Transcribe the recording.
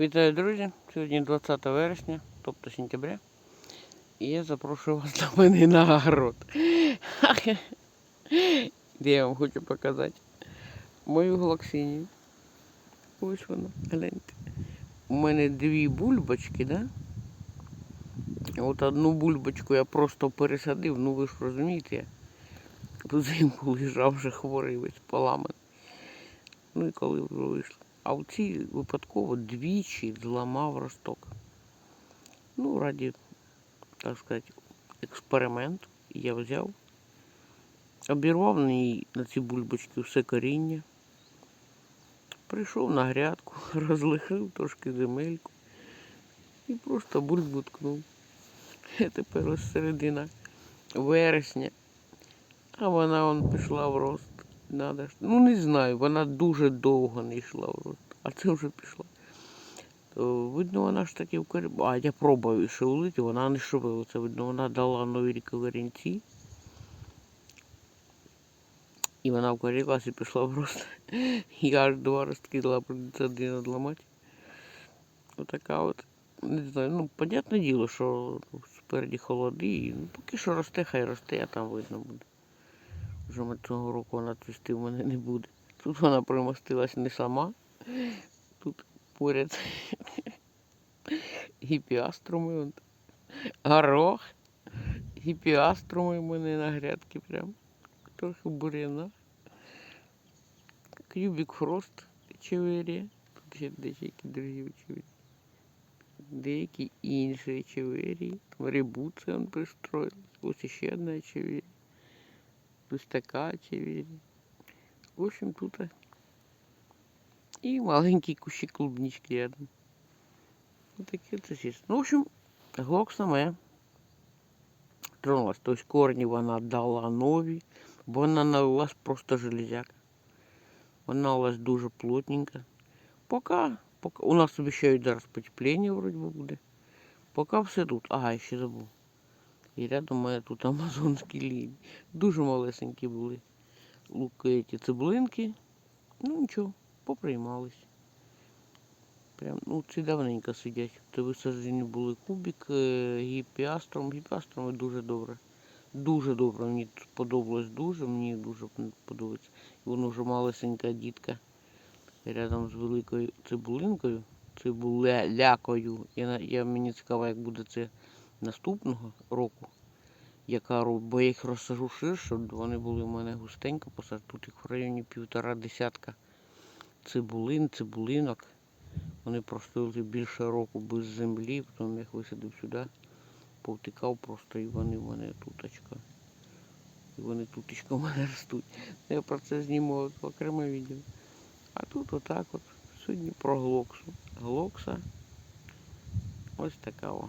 Вітаю, друзі! Сьогодні 20 вересня, тобто сентября. І я запрошую вас до мене на огород. Де я вам хочу показати мою глоксинію. Ось вона, гляньте. У мене дві бульбочки, да? От одну бульбочку я просто пересадив, ну ви ж розумієте, взимку лежав вже хворий весь поламаний. Ну і коли вже вийшло. А в цій випадково двічі зламав росток. Ну, раді, так сказати, експерименту я взяв, обірвав на, ній, на ці бульбочки все коріння, прийшов на грядку, розлихив трошки земельку і просто бульбу ткнув. Тепер ось середина вересня, а вона он пішла в рост. Надо. Ну не знаю, вона дуже довго не йшла в рост, а це вже пішла. То, видно, вона ж таки в корі... А я пробую шевелити, вона не шевелиться. Видно, вона дала нові корінці. І вона вкорілась і пішла в рост. Я аж два ростки дала, придеться один одламати. Отака от. Не знаю, ну, понятне діло, що спереді холоди. Ну, поки що росте, хай росте, а там видно буде. Вже цього року вона цвісти в мене не буде. Тут вона примостилась не сама. Тут поряд гіпіаструми, горох, гіпіаструми в мене на грядки прям. Трохи буряна. Кюбік фрост чеверія. Тут ще деякі другі чевері. Деякі інші чевері. Рибуце он пристроїлась. Ось ще одна чевері. Ось така чевері. В общем, тут і маленький кущик клубнички рядом. Ось таке це сість. Ну, в общем, глок саме тронулась. Тобто корні вона дала нові, бо вона налилась просто железяка. Вона у вас дуже плотненька. Пока, пока у нас обіцяють зараз потепління вроді буде. Поки все тут. Ага, я ще забув. І рядом мене тут амазонські лінії. Дуже малесенькі були луки ці цибулинки. Ну нічого, поприймались. Прям, ну, ці давненько сидять. Це висаджені були кубик, е, гіпіастром. Гіпіастроми дуже добре. Дуже добре. Мені сподобалось дуже, мені дуже подобається. І воно вже малесенька дітка. Рядом з великою цибулинкою, цибулякою. Я, я, мені цікаво, як буде це наступного року. Ро- бо я їх розсажу ширше, вони були в мене густенько посаджені. Тут їх в районі півтора десятка цибулин, цибулинок. Вони простояли більше року без землі, потім я їх висадив сюди, повтикав просто і вони в мене туточка. І вони туточка в мене ростуть. Я про це зніму окреме відео. А тут отак от. Сьогодні про глоксу. Глокса. Ось така о.